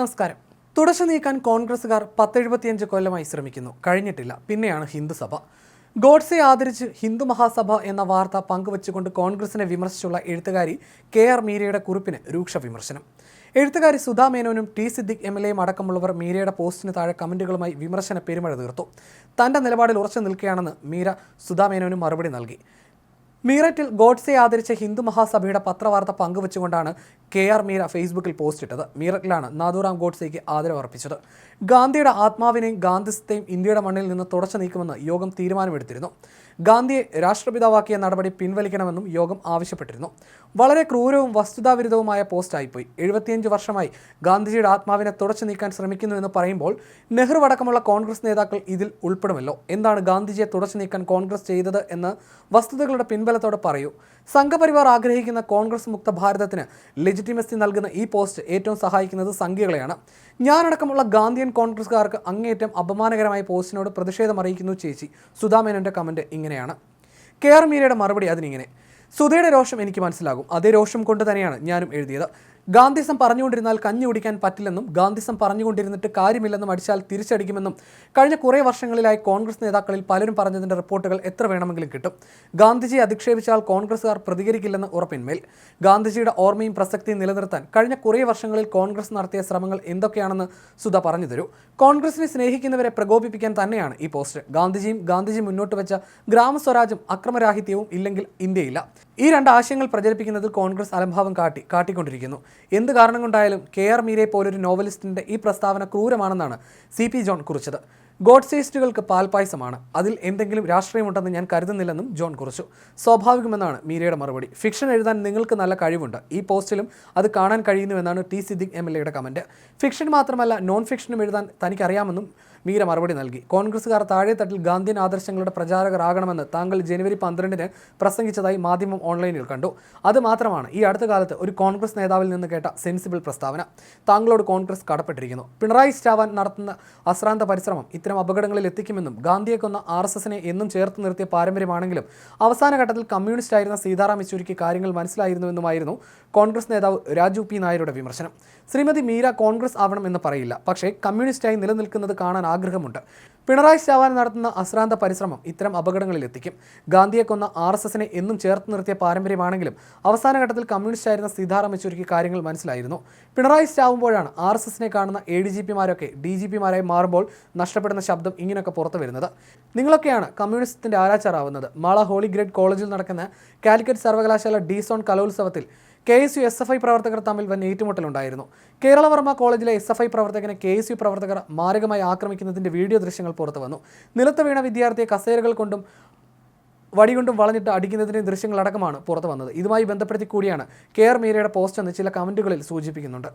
നമസ്കാരം. തുടച്ചു നീക്കാൻ കോൺഗ്രസുകാർ പത്തെഴുപത്തിയഞ്ച് കൊല്ലമായി ശ്രമിക്കുന്നു. കഴിഞ്ഞിട്ടില്ല. പിന്നെയാണ് ഹിന്ദുസഭ ഗോഡ്സെ ആദരിച്ച് ഹിന്ദു മഹാസഭ എന്ന വാർത്ത പങ്കുവച്ചുകൊണ്ട് കോൺഗ്രസിനെ വിമർശിച്ചുള്ള എഴുത്തുകാരി കെ ആർ മീരയുടെ കുറിപ്പിന് രൂക്ഷ വിമർശനം. എഴുത്തുകാരി സുധാ മേനോനും ടി സിദ്ദിഖ് എം എൽ എയും അടക്കമുള്ളവർ മീരയുടെ പോസ്റ്റിന് താഴെ കമന്റുകളുമായി വിമർശന പെരുമഴ തീർത്തു. തന്റെ നിലപാടിൽ ഉറച്ചു നിൽക്കുകയാണെന്ന് മീര സുധാ മേനോനും മറുപടി നൽകി. മീററ്റിൽ ഗോഡ്സെ ആദരിച്ച ഹിന്ദു മഹാസഭയുടെ പത്രവാർത്ത പങ്കുവച്ചുകൊണ്ടാണ് കെ ആർ മീര ഫേസ്ബുക്കിൽ പോസ്റ്റ് ഇട്ടത്. മീററ്റിലാണ് നാഥുറാം ഗോഡ്സെയ്ക്ക് ആദരവർപ്പിച്ചത്. ഗാന്ധിയുടെ ആത്മാവിനെയും ഗാന്ധിസ്ഥയും ഇന്ത്യയുടെ മണ്ണിൽ നിന്ന് തുടച്ചു നീക്കുമെന്ന് യോഗം തീരുമാനമെടുത്തിരുന്നു. ഗാന്ധിയെ രാഷ്ട്രപിതാവാക്കിയ നടപടി പിൻവലിക്കണമെന്നും യോഗം ആവശ്യപ്പെട്ടിരുന്നു. വളരെ ക്രൂരവും വസ്തുതാവിരുദ്ധവുമായ പോസ്റ്റായിപ്പോയി. എഴുപത്തിയഞ്ച് വർഷമായി ഗാന്ധിജിയുടെ ആത്മാവിനെ തുടച്ചു നീക്കാൻ ശ്രമിക്കുന്നുവെന്ന് പറയുമ്പോൾ നെഹ്റു അടക്കമുള്ള കോൺഗ്രസ് നേതാക്കൾ ഇതിൽ ഉൾപ്പെടുമല്ലോ. എന്താണ് ഗാന്ധിജിയെ തുടച്ചു നീക്കാൻ കോൺഗ്രസ് ചെയ്തത് എന്ന് വസ്തുതകളുടെ പിൻബലത്തോടെ പറയൂ. സംഘപരിവാർ ആഗ്രഹിക്കുന്ന കോൺഗ്രസ് മുക്ത ഭാരതത്തിന് ലെജിറ്റിമസി നൽകുന്ന ഈ പോസ്റ്റ് ഏറ്റവും സഹായിക്കുന്നത് സംഖ്യകളെയാണ് ഞാനടക്കമുള്ള ഗാന്ധിയൻ കോൺഗ്രസ്സുകാർക്ക് അങ്ങേറ്റം അപമാനകരമായ പോസ്റ്റിനോട് പ്രതിഷേധം അറിയിക്കുന്നു ചേച്ചി. സുധാമേനോന്റെ കമന്റ് ഇങ്ങനെയാണ്. കെ ആർ മീരയുടെ മറുപടി അതിനിങ്ങനെ. സുധയുടെ രോഷം എനിക്ക് മനസ്സിലാകും. അതേ രോഷം കൊണ്ട് തന്നെയാണ് ഞാനും എഴുതിയത്. ഗാന്ധിസം പറഞ്ഞുകൊണ്ടിരുന്നാൽ കഞ്ഞി കുടിക്കാൻ പറ്റില്ലെന്നും ഗാന്ധിസം പറഞ്ഞുകൊണ്ടിരുന്നിട്ട് കാര്യമില്ലെന്നും അടിച്ചാൽ തിരിച്ചടിക്കുമെന്നും കഴിഞ്ഞ കുറേ വർഷങ്ങളിലായി കോൺഗ്രസ് നേതാക്കളിൽ പലരും പറഞ്ഞതിന്റെ റിപ്പോർട്ടുകൾ എത്ര വേണമെങ്കിലും കിട്ടും. ഗാന്ധിജിയെ അധിക്ഷേപിച്ചാൽ കോൺഗ്രസുകാർ പ്രതികരിക്കില്ലെന്ന് ഉറപ്പിന്മേൽ ഗാന്ധിജിയുടെ ഓർമ്മയും പ്രസക്തിയും നിലനിർത്താൻ കഴിഞ്ഞ കുറേ വർഷങ്ങളിൽ കോൺഗ്രസ് നടത്തിയ ശ്രമങ്ങൾ എന്തൊക്കെയാണെന്ന് സുധ പറഞ്ഞു തരൂ. കോൺഗ്രസിനെ സ്നേഹിക്കുന്നവരെ പ്രകോപിപ്പിക്കാൻ തന്നെയാണ് ഈ പോസ്റ്റ്. ഗാന്ധിജിയും ഗാന്ധിജി മുന്നോട്ട് വെച്ച ഗ്രാമസ്വരാജ്യം അക്രമരാഹിത്യവും ഇല്ലെങ്കിൽ ഇന്ത്യയില്ല. ഈ രണ്ട് ആശയങ്ങൾ പ്രചരിപ്പിക്കുന്നതിൽ കോൺഗ്രസ് അലംഭാവം കാട്ടി കാട്ടിക്കൊണ്ടിരിക്കുന്നു. എന്ത് കാരണം കൊണ്ടായാലും കെ ആർ മീരെ പോലൊരു നോവലിസ്റ്റിന്റെ ഈ പ്രസ്താവന ക്രൂരമാണെന്നാണ് സി പി ജോൺ കുറിച്ചത്. ഗോഡ്സേസ്റ്റുകൾക്ക് പാൽപായസമാണ്. അതിൽ എന്തെങ്കിലും രാഷ്ട്രീയമുണ്ടെന്ന് ഞാൻ കരുതുന്നില്ലെന്നും ജോൺ കുറിച്ചു. സ്വാഭാവികമെന്നാണ് മീരയുടെ മറുപടി. ഫിക്ഷൻ എഴുതാൻ നിങ്ങൾക്ക് നല്ല കഴിവുണ്ട്. ഈ പോസ്റ്റിലും അത് കാണാൻ കഴിയുന്നുവെന്നാണ് ടി സിദ്ദിഖ് എം എൽ എയുടെ കമന്റ്. ഫിക്ഷൻ മാത്രമല്ല നോൺ ഫിക്ഷനും എഴുതാൻ തനിക്കറിയാമെന്നും മീര മറുപടി നൽകി. കോൺഗ്രസുകാർ താഴെത്തട്ടിൽ ഗാന്ധിയൻ ആദർശങ്ങളുടെ പ്രചാരകരാകണമെന്ന് താങ്കൾ ജനുവരി പന്ത്രണ്ടിന് പ്രസംഗിച്ചതായി മാധ്യമം ഓൺലൈനിൽ കണ്ടു. അത് മാത്രമാണ് ഈ അടുത്ത കാലത്ത് ഒരു കോൺഗ്രസ് നേതാവിൽ നിന്ന് കേട്ട സെൻസിബിൾ പ്രസ്താവന. താങ്കളോട് കോൺഗ്രസ് കടപ്പെട്ടിരിക്കുന്നു. പിണറായി സ്റ്റാവാൻ നടത്തുന്ന അശ്രാന്ത പരിശ്രമം ഇത്തരം അപകടങ്ങളിൽ എത്തിക്കുമെന്നും ഗാന്ധിയെ കൊന്ന ആർ എസ് എസിനെ എന്നും ചേർത്ത് നിർത്തിയ പാരമ്പര്യമാണെങ്കിലും അവസാന ഘട്ടത്തിൽ കമ്മ്യൂണിസ്റ്റ് ആയിരുന്ന സീതാറാം യെച്ചൂരിക്ക് കാര്യങ്ങൾ മനസ്സിലായിരുന്നുവെന്നുമായിരുന്നു കോൺഗ്രസ് നേതാവ് രാജു പി നായരുടെ വിമർശനം. ശ്രീമതി മീര കോൺഗ്രസ് ആവണം എന്ന് പറയില്ല. പക്ഷേ കമ്മ്യൂണിസ്റ്റായി നിലനിൽക്കുന്നത് കാണാൻ ആഗ്രഹമുണ്ട്. പിണറായി ചാവാൻ നടത്തുന്ന അശ്രാന്ത പരിശ്രമം ഇത്തരം അപകടങ്ങളിൽ എത്തിക്കും ഗാന്ധിയെ കൊന്ന ആർ എസ് എസിനെ എന്നും ചേർത്ത് നിർത്തിയ പാരമ്പര്യമാണെങ്കിലും അവസാന ഘട്ടത്തിൽ കമ്മ്യൂണിസ്റ്റ് ആയിരുന്ന സീതാറാം യെച്ചൂരിക്ക് കാര്യങ്ങൾ മനസ്സിലായിരുന്നു. പിണറായി ചാവുമ്പോഴാണ് ആർ എസ് എസിനെ കാണുന്ന എ ഡി ജി പിമാരൊക്കെ ഡി ജി പിമാരായി മാറുമ്പോൾ നഷ്ടപ്പെടുന്ന ശബ്ദം ഇങ്ങനെയൊക്കെ പുറത്തു വരുന്നത്. നിങ്ങളൊക്കെയാണ് കമ്മ്യൂണിസത്തിന്റെ ആരാച്ചാറാവുന്നത് മാള ഹോളി ഗ്രേഡ് കോളേജിൽ നടക്കുന്ന കാലിക്കറ്റ് സർവകലാശാല ഡി സോൺ കലോത്സവത്തിൽ K S U S F I പ്രവർത്തകർ തമ്മിൽ വൻ ഏറ്റുമുട്ടലുണ്ടായിരുന്നു. കേരളവർമ്മ കോളേജിലെ എസ് എഫ് ഐ പ്രവർത്തകനെ കെ എസ് യു പ്രവർത്തകർ മാരകമായി ആക്രമിക്കുന്നതിന്റെ വീഡിയോ ദൃശ്യങ്ങൾ പുറത്തു വന്നു. നിലത്ത് വീണ വിദ്യാർത്ഥിയെ കസേരകൾ കൊണ്ടും വടികൊണ്ടും വളഞ്ഞിട്ട് അടിക്കുന്നതിന്റെ ദൃശ്യങ്ങളടക്കമാണ് പുറത്തു വന്നത്. ഇതുമായി ബന്ധപ്പെടുത്തി കൂടിയാണ് കെ ആർ മീരയുടെ പോസ്റ്റ് എന്ന് ചില കമന്റുകളിൽ സൂചിപ്പിക്കുന്നുണ്ട്.